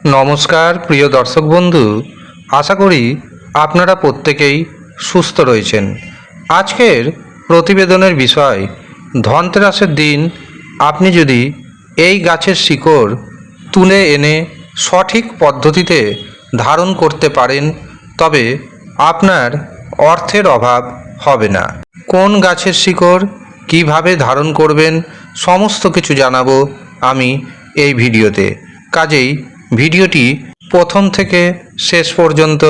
নমস্কার, প্রিয় দর্শক বন্ধু। আশা করি আপনারা প্রত্যেকেই সুস্থ রয়েছেন। আজকের প্রতিবেদনের বিষয়, ধনতেরাসের দিন, আপনি যদি এই গাছের শিকড় তুলে এনে সঠিক পদ্ধতিতে ধারণ করতে পারেন, তবে আপনার অর্থের অভাব হবে না। কোন গাছের শিকড় কীভাবে ধারণ করবেন, সমস্ত কিছু জানাব আমি এই ভিডিওতে। কাজেই ভিডিওটি প্রথম থেকে শেষ পর্যন্ত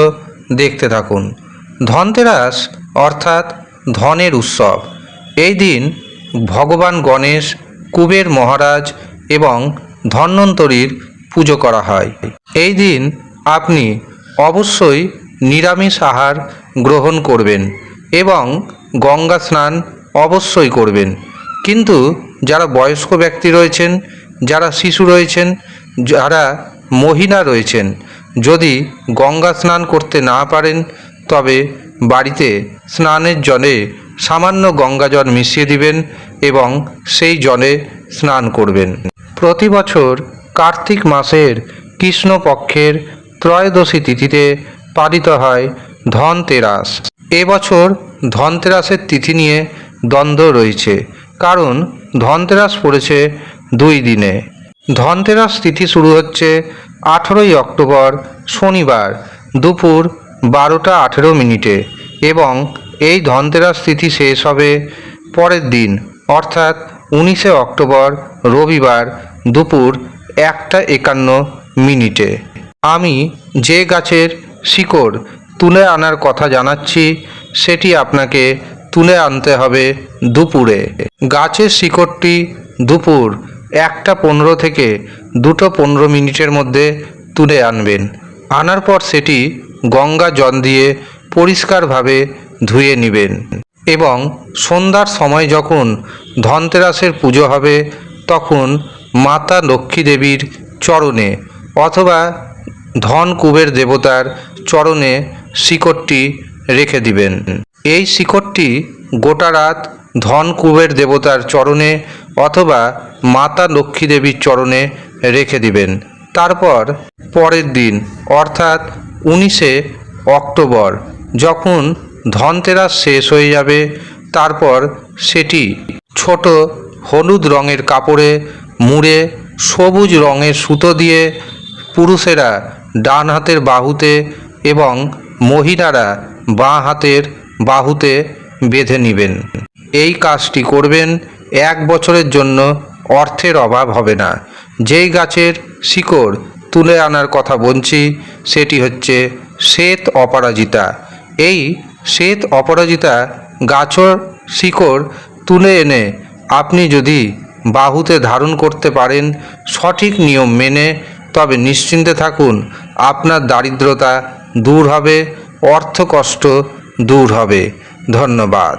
দেখতে থাকুন। ধনতেরাস অর্থাৎ ধনের উৎসব। এই দিন ভগবান গণেশ, কুবের মহারাজ এবং ধন্বন্তরীর পুজো করা হয়। এই দিন আপনি অবশ্যই নিরামিষ আহার গ্রহণ করবেন এবং গঙ্গা স্নান অবশ্যই করবেন। কিন্তু যারা বয়স্ক ব্যক্তি রয়েছেন, যারা শিশু রয়েছেন, যারা মহিলা রয়েছেন। যদি গঙ্গা স্নান করতে না পারেন, তবে বাড়িতে স্নানের জলে সামান্য গঙ্গা জল মিশিয়ে দিবেন এবং সেই জলে স্নান করবেন। প্রতি বছর কার্তিক মাসের কৃষ্ণপক্ষের ত্রয়োদশী তিথিতে পালিত হয় ধনতেরাস। এবছর ধনতেরাসের তিথি নিয়ে দ্বন্দ্ব রয়েছে, কারণ ধনতেরাস পড়েছে দুই দিনে। ধনতেরাস তিথি শুরু হচ্ছে আঠেরোই অক্টোবর, শনিবার, দুপুর বারোটা আঠেরো মিনিটে এবং এই ধনতেরাস তিথি শেষ হবে পরের দিন, অর্থাৎ উনিশে অক্টোবর, রবিবার দুপুর একটা একান্ন মিনিটে। আমি যে গাছের শিকড় তুলে আনার কথা জানাচ্ছি, সেটি আপনাকে তুলে আনতে হবে দুপুরে। গাছের শিকড়টি দুপুর একটা পনেরো থেকে দুটো পনেরো মিনিটের মধ্যে তুলে আনবেন। আনার পর সেটি গঙ্গা জল দিয়ে পরিষ্কারভাবে ধুয়ে নেবেন এবং সন্ধ্যার সময় যখন ধনতেরাসের পুজো হবে, তখন মাতা লক্ষ্মী দেবীর চরণে অথবা ধন কুবের দেবতার চরণে শিকড়টি রেখে দিবেন। এই শিকড়টি গোটা রাত ধন কুবের দেবতার চরণে অথবা মাতা লক্ষ্মী দেবীর চরণে রেখে দিবেন। তারপর পরের দিন, অর্থাৎ উনিশে অক্টোবর, যখন ধনতেরাস শেষ হয়ে যাবে, তারপর সেটি ছোট হলুদ রঙের কাপড়ে মুড়ে সবুজ রঙের সুতো দিয়ে পুরুষেরা ডান হাতের বাহুতে এবং মহিলারা বাঁ হাতের বাহুতে বেঁধে নেবেন। এই কাজটি করবেন এক বছরের জন্য অর্থের অভাব হবে না। যেই গাছের শিকড় তুলে আনার কথা বলছি, সেটি হচ্ছে শ্বেত অপরাজিতা। এই শ্বেত অপরাজিতা গাছর শিকড় তুলে এনে আপনি যদি বাহুতে ধারণ করতে পারেন সঠিক নিয়ম মেনে, তবে নিশ্চিন্তে থাকুন, আপনার দারিদ্রতা দূর হবে অর্থ কষ্ট দূর হবে। ধন্যবাদ।